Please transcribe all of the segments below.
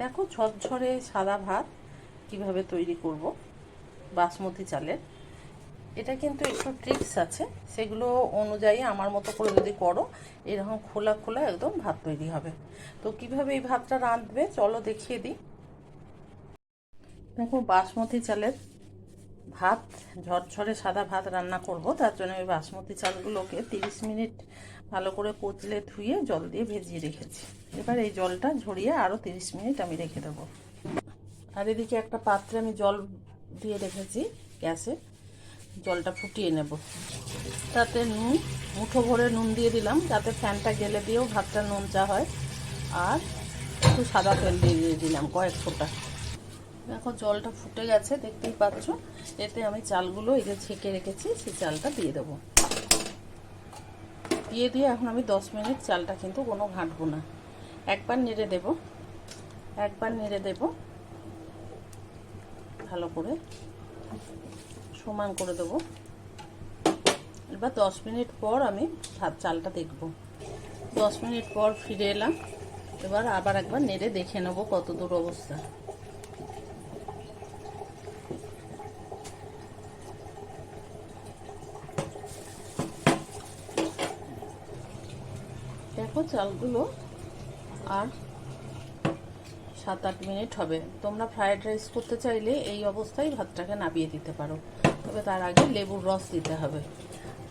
দেখো ঝরঝরে সাদা ভাত কীভাবে তৈরি করব, বাসমতি চালের। এটা কিন্তু একটু ট্রিক্স আছে, সেগুলো অনুযায়ী আমার মতো করে যদি করো, এরকম খোলা খোলা একদম ভাত তৈরি হবে। তো কীভাবে এই ভাতটা রাঁধবে চলো দেখিয়ে দিই। দেখো বাসমতি চালের ভাত, ঝরঝরে সাদা ভাত রান্না করব, তার জন্য আমি বাসমতি চালগুলোকে তিরিশ মিনিট ভালো করে কচলে ধুয়ে জল দিয়ে ভেজিয়ে রেখেছি। এবার এই জলটা ঝরিয়ে আরও তিরিশ মিনিট আমি রেখে দেবো। আর এদিকে একটা পাত্রে আমি জল দিয়ে রেখেছি গ্যাসে। জলটা ফুটিয়ে নেব। তাতে নুন, মুঠো ভরে নুন দিয়ে দিলাম, যাতে ফ্যানটা গেলে দিয়েও ভাতটা নুন চা হয়। আর একটু সাদা তেল দিয়ে দিলাম কয়েক ফোঁটা। দেখো জলটা ফুটে গেছে, দেখতেই পাচ্ছ। এতে আমি চালগুলো এই যে ছেঁকে রেখেছি, সেই চালটা দিয়ে দেবো। দিয়ে দিয়ে এখন আমি দশ মিনিট চালটা কিন্তু কোনো ঘাঁটবো না। একবার নেড়ে দেব। একবার নেড়ে দেব। ভালো করে সমান করে দেবো। এবার দশ মিনিট পর আমি ভাত চালটা দেখব। দশ মিনিট পর ফিরে এলাম। এবার আবার একবার নেড়ে দেখে নেব কত দূর অবস্থা। দেখো চালগুলো আর সাত আট মিনিট হবে। তোমরা ফ্রায়েড রাইস করতে চাইলে এই অবস্থায় ভাতটাকে নাবিয়ে দিতে পারো। তবে তার আগে লেবুর রস দিতে হবে।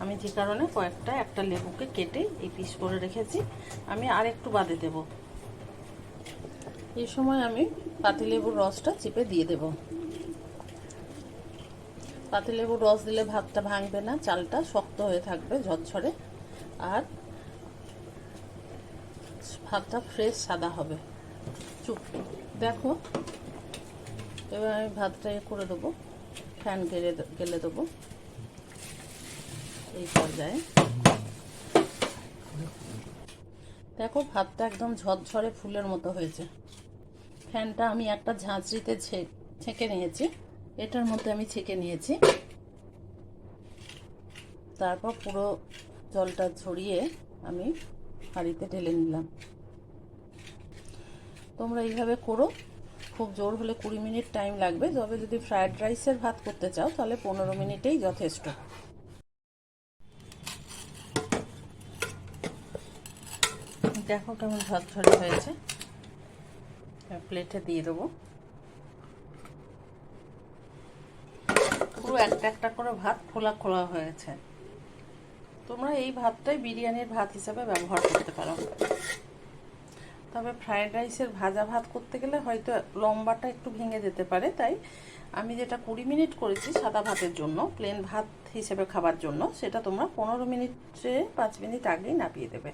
আমি যে কারণে কয়েকটা, একটা লেবুকে কেটে এই পিস করে রেখেছি। আমি আর একটু বাদে দেব। এই সময় আমি পাতিলেবুর রসটা চিপে দিয়ে দেব। পাতিলেবুর রস দিলে ভাতটা ভাঙবে না, চালটা শক্ত হয়ে থাকবে ঝরঝরে। আর ভাতটা ফ্রেশ সাদা হবে। চুপ। দেখো, এবার আমি ভাতটা এ করে দেবো। ফ্যান গেলে গেলে দেবো। এই পর্যায়ে। দেখো, ভাতটা একদম ঝরঝরে ফুলের মতো হয়েছে। ফ্যানটা আমি একটা ঝাঁঝরিতে ছেঁকে নিয়েছি। এটার মধ্যে আমি ছেঁকে নিয়েছি। তারপর পুরো জলটা ছড়িয়ে আমি হাঁড়িতে ঢেলে নিলাম। তোমরা এইভাবে করো। খুব জোর হলে কুড়ি মিনিট টাইম লাগবে। তবে যদি ফ্রায়েড রাইসের ভাত করতে চাও, তাহলে পনেরো মিনিটেই যথেষ্ট। দেখো কেমন ভাত ঝরে হয়েছে প্লেটে দিয়ে দেবো। পুরো একটা একটা করে ভাত খোলা খোলা হয়েছে। তোমরা এই ভাতটাই বিরিয়ানির ভাত হিসাবে ব্যবহার করতে পারো। তবে ফ্রায়েড রাইসের ভাজা ভাত করতে গেলে হয়তো লম্বাটা একটু ভেঙে যেতে পারে, তাই আমি যেটা কুড়ি মিনিট করেছি সাদা ভাতের জন্য প্লেন ভাত হিসেবে খাবার জন্য, সেটা তোমরা পনেরো মিনিটে পাঁচ মিনিট আগেই নাপিয়ে দেবে।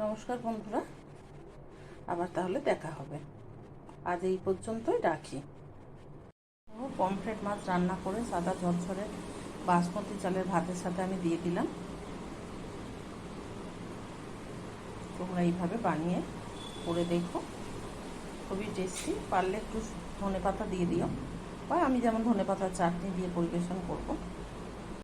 নমস্কার বন্ধুরা, আবার তাহলে দেখা হবে। আজ এই পর্যন্তই রাখি। পমফ্রেট মাছ রান্না করে সাদা ঝরঝরে বাসমতি চালের ভাতের সাথে আমি দিয়ে দিলাম। তোমরা এইভাবে বানিয়ে করে দেখো। খুবই টেস্টি পারলে একটু ধনে পাতা দিয়ে দিও। বা আমি যেমন ধনে পাতার চাটনি দিয়ে পরিবেশন করব।